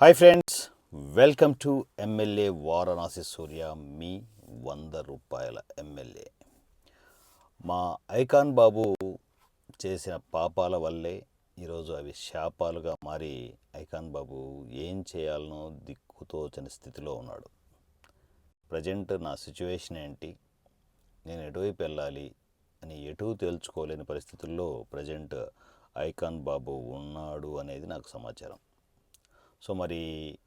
Hi friends welcome to MLA Varanasi Surya మీ వంద రూపాయల MLA మా ఐకాన్ బాబు చేసిన పాపాల వల్లే ఈరోజు అవి శాపాలుగా మారి ఐకాన్ బాబు ఏం చేయాలనో దిక్కుతోచని స్థితిలో ఉన్నాడు. ప్రజెంట్ నా సిచ్యువేషన్ ఏంటి? నేను ఎటువైపు వెళ్ళాలి అని ఎటు తేల్చుకోలేని పరిస్థితుల్లో ప్రజెంట్ ఐకాన్ బాబు ఉన్నాడు అనేది నాకు సమాచారం. సో మరి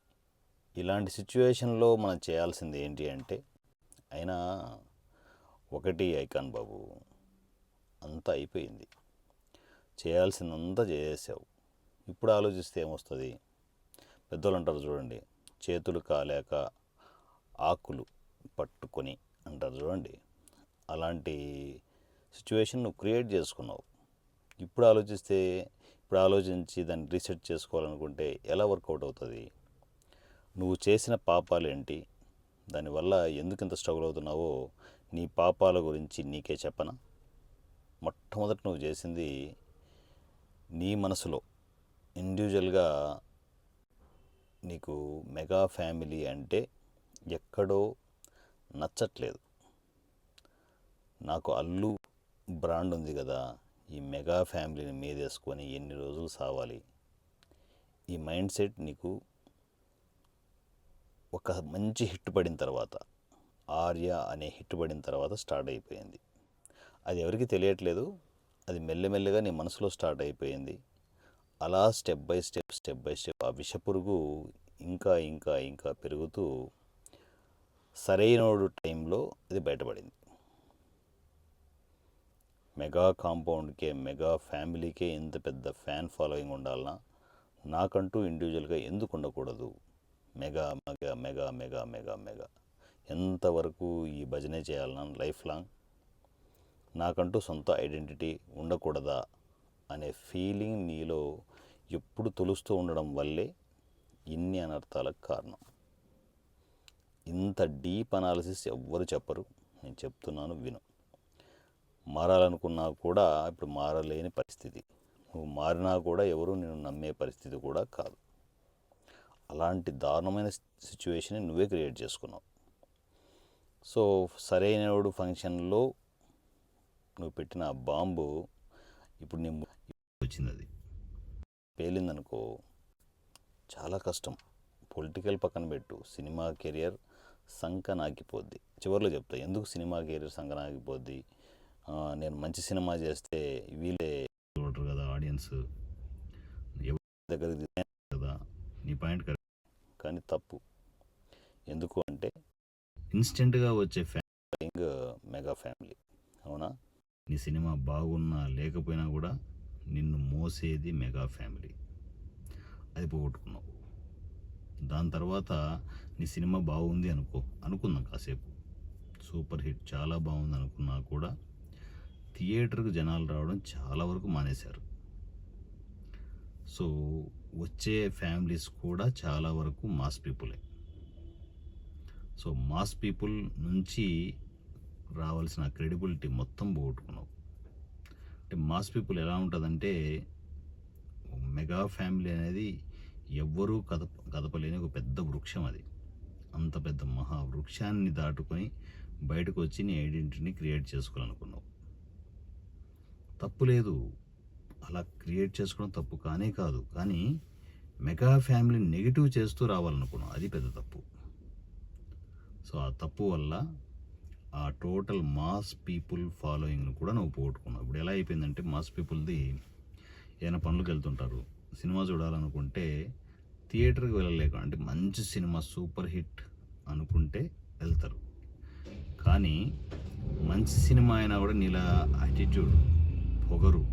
ఇలాంటి సిచ్యువేషన్లో మనం చేయాల్సింది ఏంటి అంటే అయినా ఒకటి ఐకాన్ బాబు అంతా అయిపోయింది. చేయాల్సిందంతా చేసేసావు. ఇప్పుడు ఆలోచిస్తే ఏమొస్తుంది? పెద్దోళ్ళు అంటారు చూడండి చేతులు కాలేక ఆకులు పట్టుకొని అంటారు చూడండి. అలాంటి సిచ్యువేషన్ నువ్వు క్రియేట్ చేసుకున్నావు. ఇప్పుడు ఆలోచిస్తే ఇప్పుడు ఆలోచించి దాన్ని రీసెట్ చేసుకోవాలనుకుంటే ఎలా వర్కౌట్ అవుతుంది? నువ్వు చేసిన పాపాలు ఏంటి? దానివల్ల ఎందుకు ఇంత స్ట్రగుల్ అవుతున్నావో నీ పాపాల గురించి నీకే చెప్పనా? మొట్టమొదటి నువ్వు చేసింది నీ మనసులో ఇండివిజువల్గా నీకు మెగా ఫ్యామిలీ అంటే ఎక్కడో నచ్చట్లేదు. నాకు అల్లు బ్రాండ్ ఉంది కదా ఈ మెగా ఫ్యామిలీని మీదేసుకొని ఎన్ని రోజులు సావాలి? ఈ మైండ్ సెట్ నీకు ఒక మంచి హిట్ పడిన తర్వాత ఆర్య అనే హిట్ పడిన తర్వాత స్టార్ట్ అయిపోయింది. అది ఎవరికి తెలియట్లేదు అది మెల్లమెల్లగా నీ మనసులో స్టార్ట్ అయిపోయింది. అలా step by step step by step ఆ విషపురుగు ఇంకా ఇంకా ఇంకా పెరుగుతూ సరైనోడు టైంలో అది బయటపడింది. మెగా కాంపౌండ్కే మెగా ఫ్యామిలీకే ఇంత పెద్ద ఫ్యాన్ ఫాలోయింగ్ ఉండాలన్నా నాకంటూ ఇండివిజువల్గా ఎందుకు ఉండకూడదు? Mega mega mega mega mega mega. ఎంతవరకు ఈ భజనే చేయాలన్నా లైఫ్ లాంగ్ నాకంటూ సొంత ఐడెంటిటీ ఉండకూడదా అనే ఫీలింగ్ నీలో ఎప్పుడు తొలుస్తూ ఉండడం వల్లే ఇన్ని అనర్థాలకు కారణం. ఇంత డీప్ అనాలిసిస్ ఎవ్వరు చెప్పరు. నేను చెప్తున్నాను విను. మారాలనుకున్నా కూడా ఇప్పుడు మారలేని పరిస్థితి. నువ్వు మారినా కూడా ఎవరు నేను నమ్మే పరిస్థితి కూడా కాదు. అలాంటి దారుణమైన సిచ్యువేషన్ నువ్వే క్రియేట్ చేసుకున్నావు. సో సరైనడు ఫంక్షన్లో నువ్వు పెట్టిన ఆ బాంబు ఇప్పుడు నేను వచ్చింది అది పేలిందనుకో చాలా కష్టం. పొలిటికల్ పక్కన పెట్టు. సినిమా కెరియర్ సంకనాగిపోద్ది చివరిలో చెప్తా ఎందుకు సినిమా కెరియర్ సంకనాగిపోద్ది ఆగిపోద్ది నేను మంచి సినిమా చేస్తే వీళ్ళే చూడరు కదా ఆడియన్స్. ఎవరి దగ్గర కదా నీ పాయింట్ కరెక్ట్. కానీ తప్పు. ఎందుకు అంటే ఇన్స్టెంట్గా వచ్చే ఫ్యామిలీ మెగా ఫ్యామిలీ. అవునా? నీ సినిమా బాగున్నా లేకపోయినా కూడా నిన్ను మోసేది మెగా ఫ్యామిలీ. అది పోగొట్టుకున్నావు. దాని తర్వాత నీ సినిమా బాగుంది అనుకో అనుకుందాం కాసేపు. సూపర్ హిట్ చాలా బాగుంది అనుకున్నా కూడా థియేటర్కు జనాలు రావడం చాలా వరకు మానేశారు. సో వచ్చే ఫ్యామిలీస్ కూడా చాలా వరకు మాస్ పీపులే. సో మాస్ పీపుల్ నుంచి రావాల్సిన క్రెడిబిలిటీ మొత్తం పోగొట్టుకున్నావు అంటే మాస్ పీపుల్ ఎలా ఉంటుందంటే మెగా ఫ్యామిలీ అనేది ఎవ్వరూ కదప కదపలేని ఒక పెద్ద వృక్షం అది. అంత పెద్ద మహా వృక్షాన్ని దాటుకొని బయటకు వచ్చి నీ ఐడెంటిటీని క్రియేట్ చేసుకోవాలనుకున్నావు తప్పు లేదు. అలా క్రియేట్ చేసుకోవడం తప్పు కానే కాదు. కానీ మెగా ఫ్యామిలీని నెగిటివ్ చేస్తూ రావాలనుకున్నాం. అది పెద్ద తప్పు. సో ఆ తప్పు వల్ల ఆ టోటల్ మాస్ పీపుల్ ఫాలోయింగ్ను కూడా నువ్వు పోగొట్టుకున్నావు. ఇప్పుడు ఎలా అయిపోయిందంటే మాస్ పీపుల్ది ఏదైనా పనులకు వెళ్తుంటారు. సినిమా చూడాలనుకుంటే థియేటర్కి వెళ్ళలేక అంటే మంచి సినిమా సూపర్ హిట్ అనుకుంటే వెళ్తారు. కానీ మంచి సినిమా అయినా కూడా నీలా యాటిట్యూడ్ పొగరు.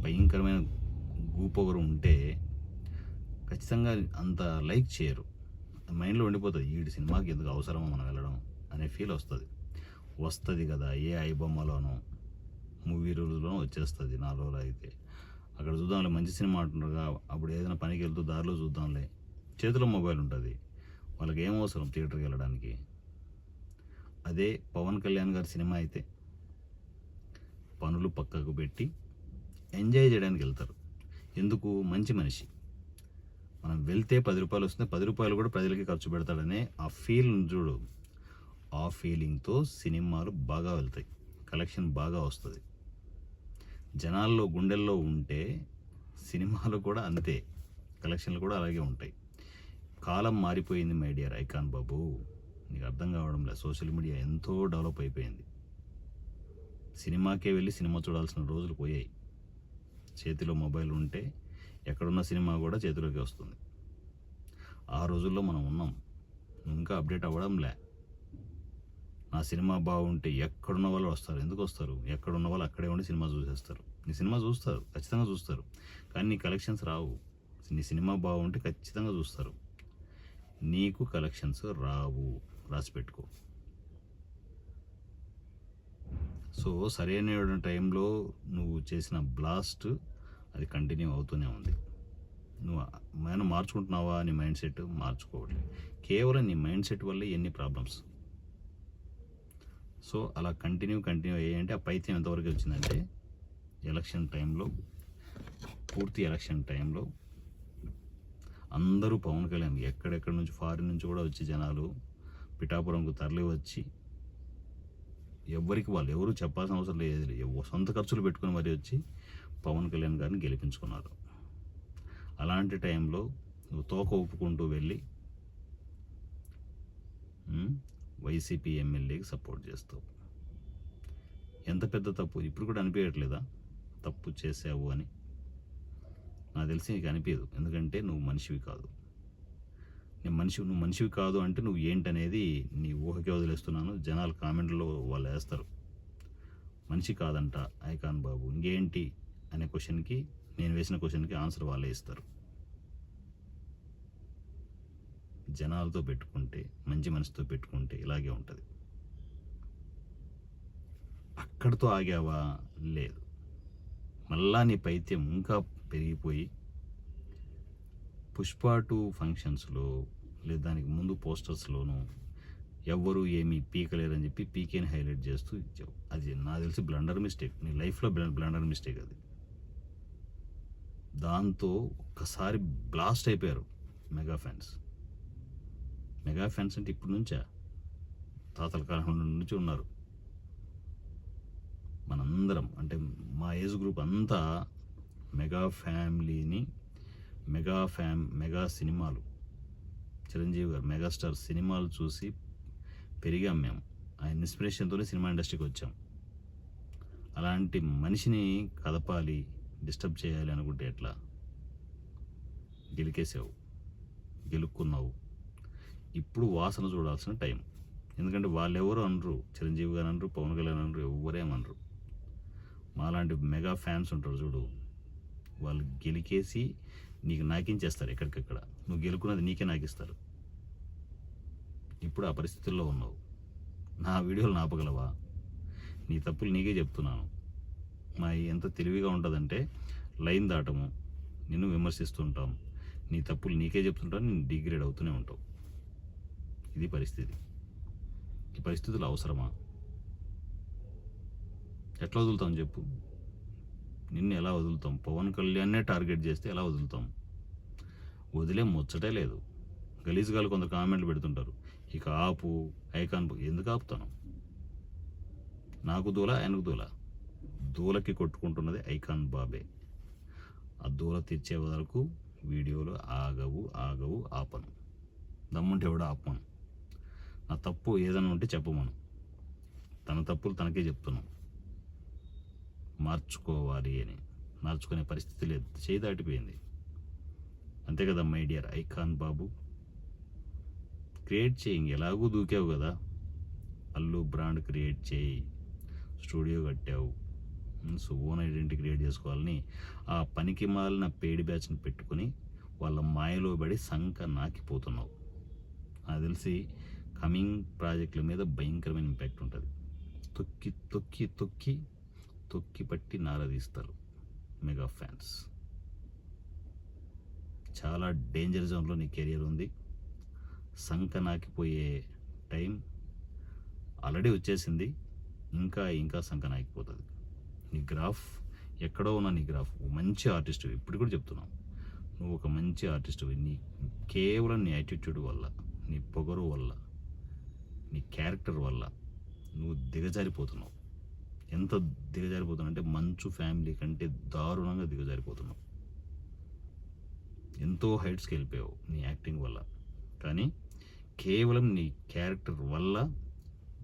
భయంకరమైన గూపొగరు ఉంటే ఖచ్చితంగా అంత లైక్ చేయరు. మైండ్లో ఉండిపోతుంది. ఈ సినిమాకి ఎందుకు అవసరమో మనం వెళ్ళడం అనే ఫీల్ వస్తుంది. వస్తుంది కదా ఏ ఐబొమ్మలోనో మూవీ రూల్స్లోనో వచ్చేస్తుంది నాలుగు రోజులు అయితే. అక్కడ చూద్దాంలే మంచి సినిమా అంటున్నారుగా అప్పుడు ఏదైనా పనికి వెళ్తూ దారిలో చూద్దాంలే. చేతిలో మొబైల్ ఉంటుంది. వాళ్ళకి ఏం అవసరం థియేటర్కి వెళ్ళడానికి? అదే పవన్ కళ్యాణ్ గారి సినిమా అయితే. పనులు పక్కకు పెట్టి ఎంజాయ్ చేయడానికి వెళ్తారు. ఎందుకు? మంచి మనిషి. మనం వెళ్తే పది రూపాయలు వస్తుంది పది రూపాయలు కూడా ప్రజలకి ఖర్చు పెడతాడనే ఆ ఫీల్ చూడు. ఆ ఫీలింగ్తో సినిమాలు బాగా వెళ్తాయి. కలెక్షన్ బాగా వస్తుంది. జనాల్లో గుండెల్లో ఉంటే సినిమాలు కూడా అంతే. కలెక్షన్లు కూడా అలాగే ఉంటాయి. కాలం మారిపోయింది మై డియర్ ఐకాన్ బాబు. నీకు అర్థం కావడం లేదు సోషల్ మీడియా ఎంతో డెవలప్ అయిపోయింది. సినిమాకే వెళ్ళి సినిమా చూడాల్సిన రోజులు పోయాయి. చేతిలో మొబైల్ ఉంటే ఎక్కడున్న సినిమా కూడా చేతిలోకి వస్తుంది. ఆ రోజుల్లో మనం ఉన్నాం. ఇంకా అప్డేట్ అవ్వడం లే నా సినిమా బాగుంటే ఎక్కడున్న వాళ్ళు వస్తారు. ఎందుకు వస్తారు? ఎక్కడున్న వాళ్ళు అక్కడే ఉండి సినిమా చూసేస్తారు. నీ సినిమా చూస్తారు. ఖచ్చితంగా చూస్తారు. కానీ నీ కలెక్షన్స్ రావు. నీ సినిమా బాగుంటే ఖచ్చితంగా చూస్తారు. నీకు కలెక్షన్స్ రావు. రాసి పెట్టుకో. సో సరైన టైంలో నువ్వు చేసిన బ్లాస్ట్ అది కంటిన్యూ అవుతూనే ఉంది. నువ్వు మనం మార్చుకుంటున్నావా నీ మైండ్ సెట్ మార్చుకోవట్లేదు. కేవలం నీ మైండ్ సెట్ వల్ల ఎన్ని ప్రాబ్లమ్స్ సో అలా కంటిన్యూ కంటిన్యూ అయ్యాయంటే ఆ పైత్యం ఎంతవరకు వచ్చిందంటే ఎలక్షన్ టైంలో పూర్తి ఎలక్షన్ టైంలో అందరూ పవన్ కళ్యాణ్ ఎక్కడెక్కడి నుంచి ఫారిన్ నుంచి కూడా వచ్చి జనాలు పిఠాపురంకు తరలి వచ్చి ఎవరికి వాళ్ళు ఎవరు చెప్పాల్సిన అవసరం లేదు సొంత ఖర్చులు పెట్టుకుని మరీ వచ్చి పవన్ కళ్యాణ్ గారిని గెలిపించుకున్నారు. అలాంటి టైంలో నువ్వు తోక ఒప్పుకుంటూ వెళ్ళి వైసీపీ ఎమ్మెల్యేకి సపోర్ట్ చేస్తావు. ఎంత పెద్ద తప్పు? ఇప్పుడు కూడా అనిపించట్లేదా? తప్పు చేసావు అని? నాకు తెలిసి నీకు అనిపించదు. ఎందుకంటే నువ్వు మనిషివి కాదు. నేను మనిషి నువ్వు మనిషివి కాదు అంటే నువ్వు ఏంటనేది నీ ఊహకే వదిలేస్తున్నాను. జనాలు కామెంట్లో వాళ్ళు వేస్తారు. మనిషి కాదంట ఐకాన్ బాబు. ఇంకేంటి అనే క్వశ్చన్కి నేను వేసిన క్వశ్చన్కి ఆన్సర్ వాళ్ళే ఇస్తారు. జనాలతో పెట్టుకుంటే మంచి మనసుతో పెట్టుకుంటే ఇలాగే ఉంటుంది. అక్కడితో ఆగావా? లేదు. మళ్ళా నీ పైత్యం ఇంకా పెరిగిపోయి పుష్ప టూ ఫంక్షన్స్లో లేదా దానికి ముందు పోస్టర్స్లోనూ ఎవ్వరు ఏమీ పీకలేరని చెప్పి పీకేని హైలైట్ చేస్తూ ఇచ్చావు. అది నాకు తెలిసి బ్లండర్ మిస్టేక్. నీ లైఫ్లో బ్లండర్ మిస్టేక్ అది. దాంతో ఒకసారి బ్లాస్ట్ అయిపోయారు మెగా ఫ్యాన్స్. మెగా ఫ్యాన్స్ అంటే ఇప్పటి నుంచా? తాతల కాలం నుంచి ఉన్నారు. మనందరం అంటే మా ఏజ్ గ్రూప్ అంతా మెగా ఫ్యామిలీని మెగా ఫ్యామ్ మెగా సినిమాలు చిరంజీవి గారు మెగాస్టార్ సినిమాలు చూసి పెరిగాం మేము. ఆయన ఇన్స్పిరేషన్తోనే సినిమా ఇండస్ట్రీకి వచ్చాం. అలాంటి మనిషిని కదపాలి డిస్టర్బ్ చేయాలి అనుకుంటే ఎట్లా? గెలికేసావు గెలుక్కున్నావు. ఇప్పుడు వాసన చూడాల్సిన టైం. ఎందుకంటే వాళ్ళెవరు అనరు చిరంజీవి గారు అనరు పవన్ కళ్యాణ్ అనరు ఎవరేమనరు మాలాంటి మెగా ఫ్యాన్స్ ఉంటారు చూడు. వాళ్ళు గెలికేసి నీకు నాకించేస్తారు ఎక్కడికక్కడ. నువ్వు గెలుకున్నది నీకే నాకిస్తారు. ఇప్పుడు ఆ పరిస్థితుల్లో ఉన్నావు. నా వీడియోలు నాపగలవా? నీ తప్పులు నీకే చెప్తున్నాను. మా ఎంత తెలివిగా ఉంటుందంటే లైన్ దాటము నిన్ను విమర్శిస్తుంటాం నీ తప్పులు నీకే చెప్తుంటాను నేను డిగ్రేడ్ అవుతూనే ఉంటావు ఇది పరిస్థితి. ఈ పరిస్థితులు అవసరమా? ఎట్లా వదులుతాం చెప్పు. నిన్ను ఎలా వదులుతాం? పవన్ కళ్యాణ్నే టార్గెట్ చేస్తే ఎలా వదులుతాం? వదిలే ముచ్చటే లేదు. గలీజ్గాలు కొందరు కామెంట్లు పెడుతుంటారు. ఇక ఆపు ఐకాన్ ఎందుకు ఆపుతాను? నాకు దూల ఆయనకు దూల. దూలకి కొట్టుకుంటున్నది ఐకాన్ బాబే. ఆ దూల తెచ్చే వరకు వీడియోలు ఆగవు ఆగవు ఆపను. దమ్ముంటే ఎవడో ఆపను నా తప్పు ఏదైనా ఉంటే చెప్పమను. తన తప్పులు తనకే చెప్తున్నాం. మార్చుకోవాలి అని. మార్చుకునే పరిస్థితి లేదు. చేయి దాటిపోయింది. అంతే కదా మై డియర్ ఐకాన్ బాబు. క్రియేట్ చేయి ఎలాగూ దూకావు కదా. అల్లు బ్రాండ్ క్రియేట్ చేయి. స్టూడియో కట్టావు. సో ఓన్ ఐడెంటిటీ క్రియేట్ చేసుకోవాలని ఆ పనికి మాలిన పేడి బ్యాచ్ని పెట్టుకొని వాళ్ళ మాయలో పడి సంక నాకిపోతున్నావు. నాకు తెలిసి కమింగ్ ప్రాజెక్టుల మీద భయంకరమైన ఇంపాక్ట్ ఉంటుంది. తొక్కి తొక్కి తొక్కి తొక్కి పట్టి నారదీస్తారు మెగా ఫ్యాన్స్. చాలా డేంజర్ జోన్లో నీ కెరియర్ ఉంది. సంక నాకిపోయే టైం ఆల్రెడీ వచ్చేసింది. ఇంకా ఇంకా సంక నాకిపోతుంది నీ గ్రాఫ్ ఎక్కడో ఉన్న నీ గ్రాఫ్ మంచి ఆర్టిస్ట్ ఇప్పుడు కూడా చెప్తున్నావు. నువ్వు ఒక మంచి ఆర్టిస్ట్ నీ కేవలం నీ యాటిట్యూడ్ వల్ల నీ పొగరు వల్ల నీ క్యారెక్టర్ వల్ల నువ్వు దిగజారిపోతున్నావు. ఎంత దిగజారిపోతున్నా అంటే మంచు ఫ్యామిలీ కంటే దారుణంగా దిగజారిపోతున్నావు ఎంతో హైట్స్కి వెళ్ళిపోయావు నీ యాక్టింగ్ వల్ల. కానీ కేవలం నీ క్యారెక్టర్ వల్ల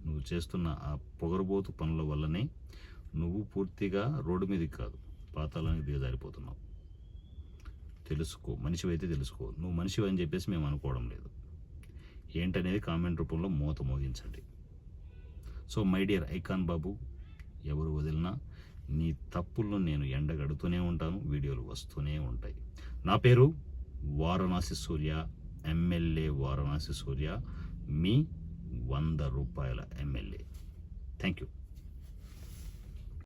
నువ్వు చేస్తున్న ఆ పొగరబోతు పనుల వల్లనే నువ్వు పూర్తిగా రోడ్డు మీదకి కాదు పాతాళానికి దిగజారిపోతున్నావు. తెలుసుకో మనిషివైతే తెలుసుకో. నువ్వు మనిషివి అని చెప్పేసి మేము అనుకోవడం లేదు. ఏంటనేది కామెంట్ రూపంలో మూత మోగించండి. సో మై డియర్ ఐకాన్ బాబు ఎవరు వదిలినా నీ తప్పులను నేను ఎండగడుతూనే ఉంటాను వీడియోలు వస్తూనే ఉంటాయి. నా పేరు వారణాసి సూర్య ఎమ్మెల్యే వారణాసి సూర్య. మీ వంద రూపాయల ఎమ్మెల్యే. Thank you